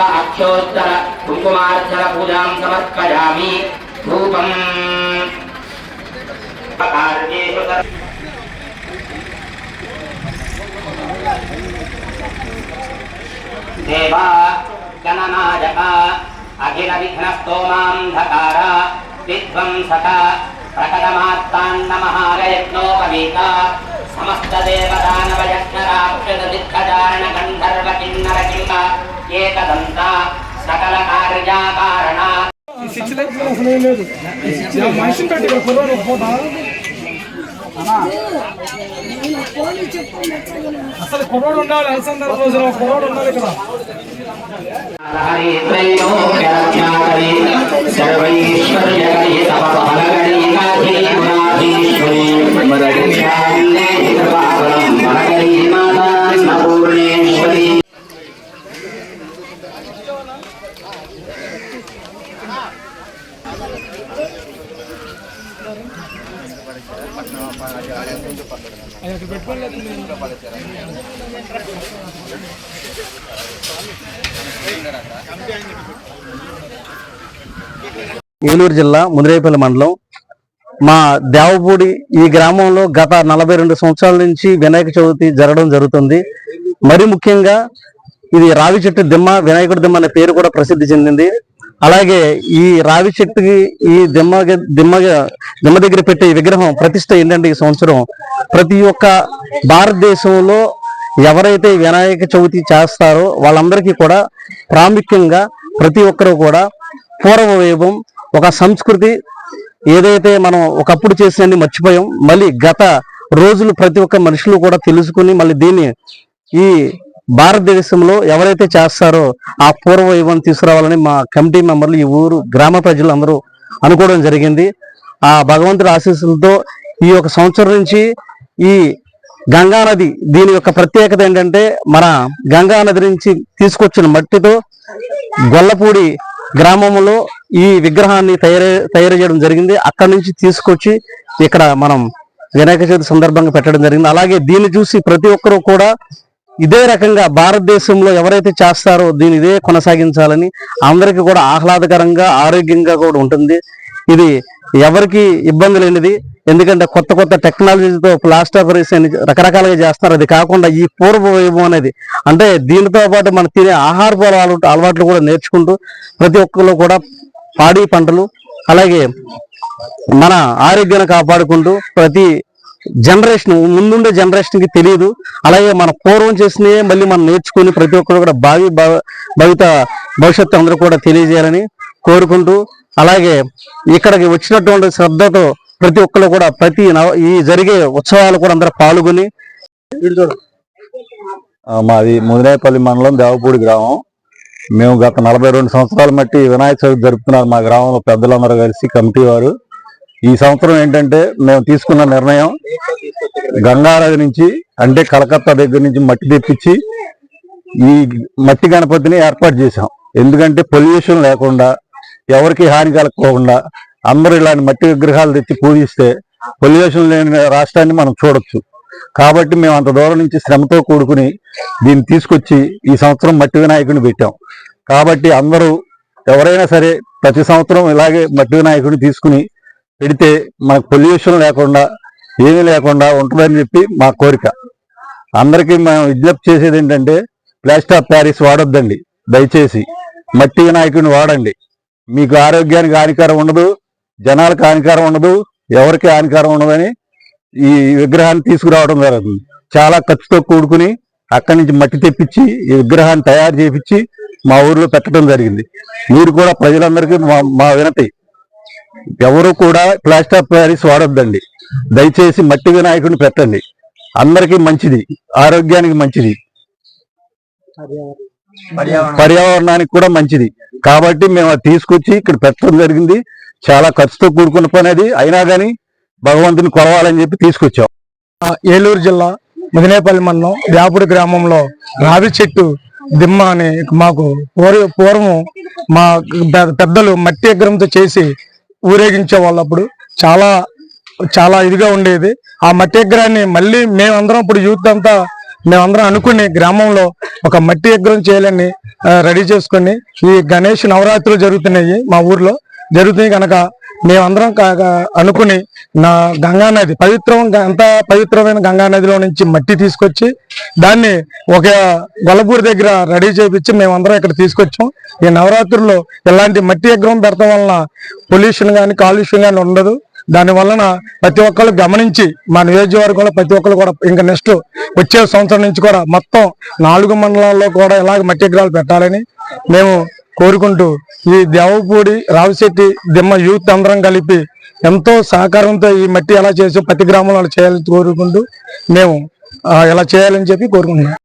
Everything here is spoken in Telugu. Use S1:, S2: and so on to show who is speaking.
S1: పుష్ప అక్షోత్తర కుంకుమార్చన పూజాం సమర్పయామి. ధూపం. దేవా గణనాయక అఖిల విఘ్నస్తోమాంధకార విధ్వంసక ప్రకటమాత్తాన్నమహారయజ్ఞోపవీత సమస్త దేవదానవయజ్ఞరాక్షద దిక్కచారణ గంధర్వ కిన్నర కింక ఏకదంత సకల కార్యాకారణ
S2: మనిషిని పెట్టి కుర్రాడు అసలు కుర్రాడు ఉండాలి అలసందర రోజున కుర్రాడు ఉండాలి ఇక్కడ
S3: ఏలూరు జిల్లా ముదిరేపల్లి మండలం. మా దేవపూడి ఈ గ్రామంలో గత నలభై రెండు సంవత్సరాల నుంచి వినాయక చవితి జరగడం జరుగుతుంది. మరి ముఖ్యంగా ఇది రావి చెట్టు దిమ్మ వినాయకుడి దిమ్మ అనే పేరు కూడా ప్రసిద్ధి చెందింది. అలాగే ఈ రావి చెట్టుకి ఈ దిమ్మ దిమ్మ దిమ్మ దగ్గర పెట్టే ఈ విగ్రహం ప్రతిష్ట ఏంటంటే ఈ సంవత్సరం. ప్రతి ఒక్క భారతదేశంలో ఎవరైతే వినాయక చవితి చేస్తారో వాళ్ళందరికీ కూడా ప్రాముఖ్యంగా ప్రతి ఒక్కరూ కూడా పూర్వ వైభవం ఒక సంస్కృతి ఏదైతే మనం ఒకప్పుడు చేసినన్ని మర్చిపోయాం. మళ్ళీ గత రోజులు ప్రతి ఒక్క మనుషులు కూడా తెలుసుకుని మళ్ళీ దీన్ని ఈ భారతదేశంలో ఎవరైతే చేస్తారో ఆ పూర్వ వైభవం తీసుకురావాలని మా కమిటీ మెంబర్లు ఈ ఊరు గ్రామ ప్రజలు అందరూ అనుకోవడం జరిగింది. ఆ భగవంతుడి ఆశీస్సులతో ఈ యొక్క సంవత్సరం నుంచి ఈ గంగా నది దీని యొక్క ప్రత్యేకత ఏంటంటే మన గంగా నది నుంచి తీసుకొచ్చిన మట్టితో గొల్లపూడి గ్రామంలో ఈ విగ్రహాన్ని తయారు తయారు చేయడం జరిగింది. అక్కడి నుంచి తీసుకొచ్చి ఇక్కడ మనం వినాయక చవితి సందర్భంగా పెట్టడం జరిగింది. అలాగే దీన్ని చూసి ప్రతి ఒక్కరూ కూడా ఇదే రకంగా భారతదేశంలో ఎవరైతే చేస్తారో దీని ఇదే కొనసాగించాలని అందరికీ కూడా ఆహ్లాదకరంగా ఆరోగ్యంగా కూడా ఉంటుంది. ఇది ఎవరికి ఇబ్బంది లేనిది. ఎందుకంటే కొత్త కొత్త టెక్నాలజీతో ప్లాస్టర్ ఆఫ్ రేస్ అని రకరకాలుగా చేస్తున్నారు అది కాకుండా ఈ పూర్వ వైభవం అనేది. అంటే దీనితో పాటు మనం తినే ఆహారపు అలవాట్లు అలవాట్లు కూడా నేర్చుకుంటూ ప్రతి ఒక్కరు కూడా పాడి పంటలు అలాగే మన ఆరోగ్యాన్ని కాపాడుకుంటూ ప్రతి జనరేషన్ ముందుండే జనరేషన్కి తెలియదు. అలాగే మన పూర్వం చేసినవి మళ్ళీ మనం నేర్చుకుని ప్రతి ఒక్కరు కూడా భావి భవ- భవిత భవిష్యత్తు అందరూ కూడా తెలియజేయాలని కోరుకుంటూ అలాగే ఇక్కడికి వచ్చినటువంటి శ్రద్ధతో ప్రతి ఒక్కరు కూడా ప్రతి నవ- ఈ జరిగే ఉత్సవాలు కూడా అందరూ పాల్గొని
S4: మాది ముదినాయపల్లి మండలం దేవపూడి గ్రామం. మేము గత నలభై రెండు సంవత్సరాల మట్టి వినాయక చవితి జరుపుతున్నారు మా గ్రామంలో పెద్దలందరూ కలిసి కమిటీ వారు. ఈ సంవత్సరం ఏంటంటే మేము తీసుకున్న నిర్ణయం గంగానది నుంచి అంటే కలకత్తా దగ్గర నుంచి మట్టి తెప్పించి ఈ మట్టి గణపతిని ఏర్పాటు చేశాం. ఎందుకంటే పొల్యూషన్ లేకుండా ఎవరికి హాని కలగకుండా అందరూ ఇలాంటి మట్టి విగ్రహాలు తెచ్చి పూజిస్తే పొల్యూషన్ లేని రాష్ట్రాన్ని మనం చూడొచ్చు. కాబట్టి మేము అంత దూరం నుంచి శ్రమతో కూడుకుని దీన్ని తీసుకొచ్చి ఈ సంవత్సరం మట్టి వినాయకుడిని పెట్టాం. కాబట్టి అందరూ ఎవరైనా సరే ప్రతి సంవత్సరం ఇలాగే మట్టి వినాయకుడిని తీసుకుని పెడితే మనకు పొల్యూషన్ లేకుండా ఏమీ లేకుండా ఉంటుందని చెప్పి మా కోరిక. అందరికీ మనం విజ్ఞప్తి చేసేది ఏంటంటే ప్లాస్టర్ ఆఫ్ ప్యారిస్ వాడొద్దండి. దయచేసి మట్టి వినాయకుడిని వాడండి. మీకు ఆరోగ్యానికి హానికరం ఉండదు జనాలకు హానికరం ఉండదు ఎవరికి హానికరం ఉండదని ఈ విగ్రహాన్ని తీసుకురావడం జరుగుతుంది. చాలా ఖర్చుతో కూడుకుని అక్కడి నుంచి మట్టి తెప్పించి ఈ విగ్రహాన్ని తయారు చేపించి మా ఊర్లో పెట్టడం జరిగింది. మీరు కూడా ప్రజలందరికీ మా మా వినతి. ఎవరు కూడా ప్లాస్టర్ ఆఫ్ ప్యారిస్ వాడొద్దండి. దయచేసి మట్టి వినాయకుడిని పెట్టండి. అందరికీ మంచిది. ఆరోగ్యానికి మంచిది. పర్యావరణానికి కూడా మంచిది. కాబట్టి మేము అది తీసుకొచ్చి ఇక్కడ పెట్టడం జరిగింది. చాలా ఖర్చుతో కూడుకున్న పని అది. అయినా కానీ భగవంతుని కొలవాలని చెప్పి తీసుకొచ్చాం.
S2: ఏలూరు జిల్లా ముదినేపల్లి మండలం వ్యాపుడి గ్రామంలో రావి చెట్టు దిమ్మ అని మాకు పూర్వ పూర్వం మా పెద్దలు మట్టి విగ్రహంతో చేసి ఊరేగించే వాళ్ళు అప్పుడు చాలా చాలా ఇదిగా ఉండేది. ఆ మట్టి విగ్రహాన్ని మళ్ళీ మేమందరం ఇప్పుడు యూత్ అంతా మేమందరం అనుకుని గ్రామంలో ఒక మట్టి విగ్రహం చేయాలని రెడీ చేసుకొని ఈ గణేష్ నవరాత్రులు జరుగుతున్నాయి మా ఊర్లో. జరుగుతున్నాయి కనుక మేమందరం కాగా అనుకుని నా గంగా నది పవిత్రం అంత పవిత్రమైన గంగా నదిలో నుంచి మట్టి తీసుకొచ్చి దాన్ని ఒక గొల్లపూడి దగ్గర రెడీ చేపించి మేమందరం ఇక్కడ తీసుకొచ్చాం. ఈ నవరాత్రుల్లో ఇలాంటి మట్టి విగ్రహం పెడతాం వలన పొల్యూషన్ కానీ కాలుష్యం కానీ ఉండదు. దాని వలన ప్రతి ఒక్కరు గమనించి మా నియోజకవర్గంలో ప్రతి ఒక్కరు కూడా ఇంకా నెక్స్ట్ వచ్చే సంవత్సరం నుంచి కూడా మొత్తం నాలుగు మండలాల్లో కూడా ఇలాగ మట్టి విగ్రహాలు పెట్టాలని మేము కోరుకుంటూ ఈ దేవపూడి రావిశెట్టి దిమ్మ యూత్ అందరం కలిపి ఎంతో సహకారంతో ఈ మట్టి ఎలా చేసి ప్రతి గ్రామంలో అలా చేయాలని కోరుకుంటూ మేము ఎలా చేయాలని చెప్పి కోరుకుంటున్నాం.